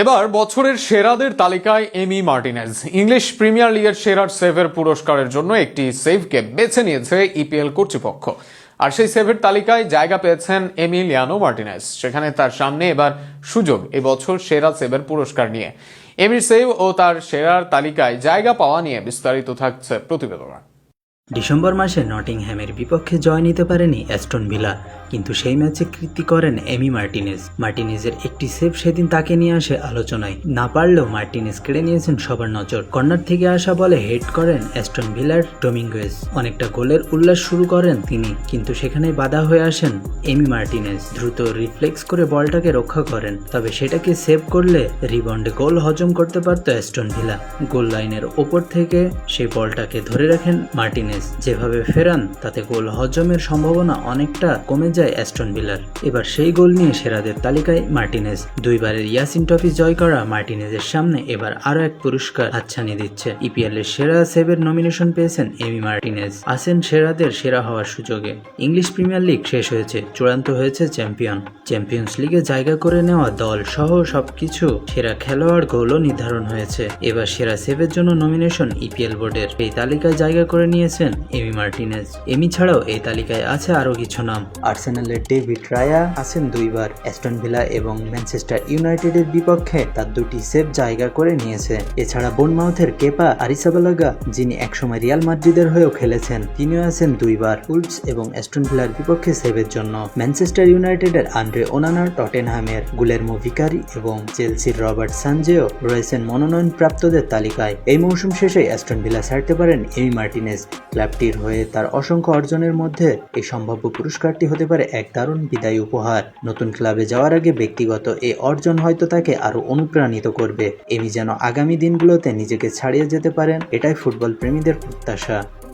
এবার বছরের সেরাদের তালিকায় এমি মার্টিনেজ। ইংলিশ প্রিমিয়ার লিগের সেরার সেভের পুরস্কারের জন্য একটি সেভকে বেছে নিয়েছে ইপিএল কর্তৃপক্ষ। আর সেই সেভের তালিকায় জায়গা পেয়েছেন এমিলিয়ানো মার্টিনেজ, সেখানে তার সামনে এবার সুযোগ এবছর সেরা সেভের পুরস্কার নিয়ে। এমির সেভ ও তার সেরার তালিকায় জায়গা পাওয়া নিয়ে বিস্তারিত থাকছে প্রতিবেদনা। ডিসেম্বর মাসে নটিংহ্যামের বিপক্ষে জয় নিতে পারেনি অ্যাস্টন ভিলা। কিন্তু সেই ম্যাচে কৃতি করেন এমি মার্টিনেজ। মার্টিনেজের একটি সেভ সেদিন তাকে নিয়ে আসে আলোচনায়। না পারলেও মার্টিনেজ কেড়ে নিয়েছেন সবার নজর। কর্নার থেকে আসা বলে হেড করেন অ্যাস্টন ভিলার ডোমিঙ্গোয়েস অনেকটা গোলের উল্লাস শুরু করেন তিনি, কিন্তু সেখানে বাধা হয়ে আসেন এমি মার্টিনেজ। দ্রুত রিফ্লেক্স করে বলটাকে রক্ষা করেন, তবে সেটাকে সেভ করলে রিবন্ডে গোল হজম করতে পারত অ্যাস্টন ভিলা। গোল লাইনের ওপর থেকে সেই বলটাকে ধরে রাখেন মার্টিনেজ। যেভাবে ফেরান, তাতে গোল হজমের সম্ভাবনা অনেকটা কমে যায় অ্যাস্টন ভিলার। এবার সেই গোল নিয়ে সেরাদের তালিকায় মার্টিনেজ। দুইবারের ইয়াসিন ট্রফি জয় করা মার্টিনেজের সামনে এবার আরও এক পুরস্কার হাতছানি দিচ্ছে। ইপিএল এর সেরা সেভের নমিনেশন পেয়েছেন এমি মার্টিনেজ। আছেন সেরাদের সেরা হওয়ার সুযোগে। ইংলিশ প্রিমিয়ার লিগ শেষ হয়েছে, চূড়ান্ত হয়েছে চ্যাম্পিয়ন। চ্যাম্পিয়ন্স লিগে জায়গা করে নেওয়া দল সহ সবকিছু সেরা খেলোয়াড় গোলও নির্ধারণ হয়েছে। এবার সেরা সেভের জন্য নমিনেশন ইপিএল বোর্ডের। এই তালিকায় জায়গা করে নিয়েছেন এমি মার্টিনেজ। এমি ছাড়াও এই তালিকায় আছে আরও কিছু নাম। আর্সেনালের ডেভিড রায়া আছেন দুইবার। অ্যাস্টন ভিলা এবং ম্যানচেস্টার ইউনাইটেডের বিপক্ষে তার দুটি সেভ জায়গা করে নিয়েছে। এছাড়া বোনমাউথের কেপা আরিসাবালাগা যিনি একসময় রিয়াল মাদ্রিদের হয়েও খেলেছেন, তিনিও আছেন দুইবার উলফস এবং অ্যাস্টন ভিলার বিপক্ষে সেভের জন্য। ম্যানচেস্টার ইউনাইটেডের আন্ড্রে ওনানার টটেনহামের গুলেরমো ভিকারি এবং চেলসির রবার্ট সানজেও রয়েছেন মনোনয়ন প্রাপ্তদের তালিকায়। এই মৌসুম শেষে অ্যাস্টন ভিলা ছাড়তে পারেন এমি মার্টিনেস ক্লাবটির হয়ে তার অসংখ্য অর্জনের মধ্যে এই সম্ভাব্য পুরস্কারটি হতে পারে এক দারুণ বিদায় উপহার। নতুন ক্লাবে যাওয়ার আগে ব্যক্তিগত এ অর্জন হয়তো তাকে আরও অনুপ্রাণিত করবে। এমি যেন আগামী দিনগুলোতে নিজেকে ছাড়িয়ে যেতে পারেন, এটাই ফুটবল প্রেমীদের প্রত্যাশা।